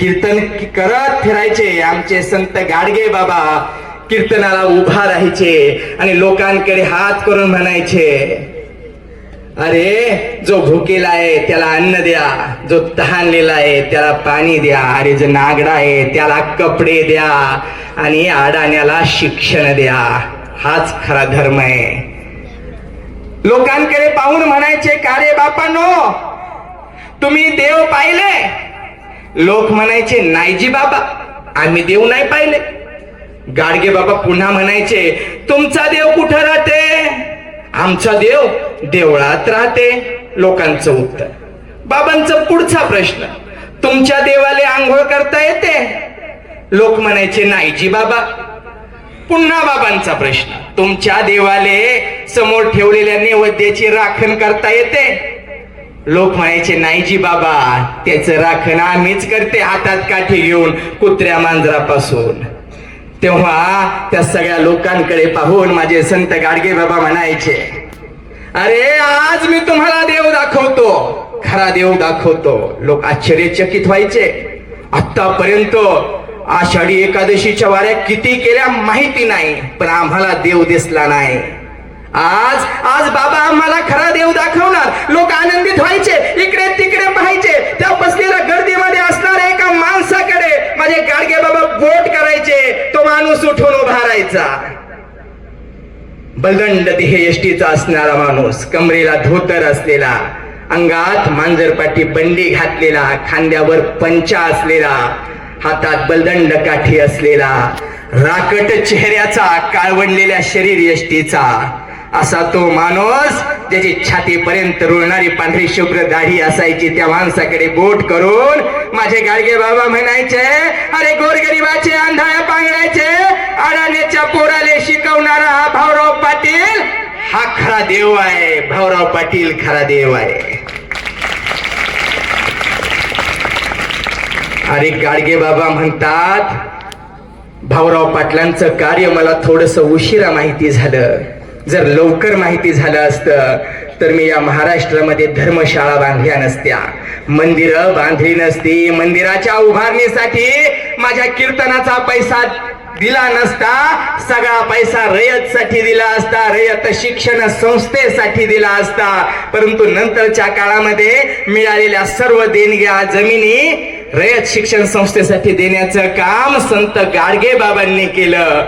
कीर्तन करत फिरायचे. आमचे संत गाडगे बाबा कीर्तनाला उभा राहायचे आणि लोकांकडे हात करून म्हणायचे अरे जो भुकेला आहे त्याला अन्न द्या. जो तहानलेला आहे त्याला पाणी द्या. अरे जो नागडा आहे त्याला कपडे द्या. आणि आडाण्याला शिक्षण द्या. हाच खरा धर्म आहे. लोकांकडे पाहून म्हणायचे का रे बापांनो? तुम्ही देव पाहिले? लोक म्हणायचे नाहीजी बाबा आम्ही देव नाही पाहिले. गाडगे बाबा पुन्हा म्हणायचे तुमचा देव कुठं राहते? आमचा देव देवळात राहते. लोकांचं उत्तर. बाबांचा पुढचा प्रश्न तुमच्या देवाले आंघोळ करता येते? लोक म्हणायचे नाहीजी बाबा. पुन्हा बाबांचा प्रश्न तुमच्या देवाले समोर ठेवलेल्या नैवेद्याची राखण करता येते? लोक म्हणायचे नाहीजी बाबा त्याचं राखण आम्हीच करते हातात काठी घेऊन कुत्र्या मांजरापासून. तेव्हा त्या सगळ्या लोकांकडे पाहून माझे संत गाडगे बाबा म्हणायचे अरे आज मी तुम्हाला देव दाखवतो. खरा देव दाखवतो. लोक आश्चर्यचकित व्हायचे. आतापर्यंत आषाढी एकादशीच्या वाऱ्या किती केल्या माहिती नाही पण आम्हाला देव दिसला नाही. आज आज बाबा आम्हाला खरा देव दाखवणार. लोक आनंदित व्हायचे इकडे तिकडे पाहायचे. त्या बसलेल्या गर्दीमध्ये असणाऱ्या एका माणसाकडे माझे गाडगे बाबा बोट करायचे. तो माणूस उठून उभा राहायचा. बलदंड देह एष्टीचा असणारा माणूस कमरेला धोतर असलेला अंगात मांजरपाटी बंडी घातलेला खांद्यावर पंचा असलेला हातात बलदंड काठी असलेला राकट चेहऱ्याचा काळवडलेल्या शरीर यष्टीचा असा तो माणूस त्याची छातीपर्यंत रुळणारी पांढरी शुभ्र दाढी असायची त्या माणसाकडे बोट करून माझे गाडगे बाबा म्हणायचे अरे गोरगरिबाचे आंधळ्या पांगण्याचे अडाण्याच्या पोराले शिकवणारा हा भाऊराव पाटील हा खरा देव आहे भाऊराव पाटील खरा देव आहे. अरे गाडगे बाबा म्हणतात भाऊराव पाटलांचं कार्य मला थोडस उशिरा माहिती झालं. जर लवकर माहिती झालं असतं तर मी या महाराष्ट्रामध्ये धर्मशाळा बांधल्या नसत्या. मंदिरं बांधली नसती. मंदिराच्या उभारणीसाठी माझ्या कीर्तनाचा पैसा दिला नसता. सगळा पैसा रयतसाठी दिला असता. रयत शिक्षण संस्थेसाठी दिला असता. परंतु नंतरच्या काळामध्ये मिळालेल्या सर्व देणग्या जमिनी रयत शिक्षण संस्थेसाठी देण्याचं काम संत गाडगे बाबांनी केलं.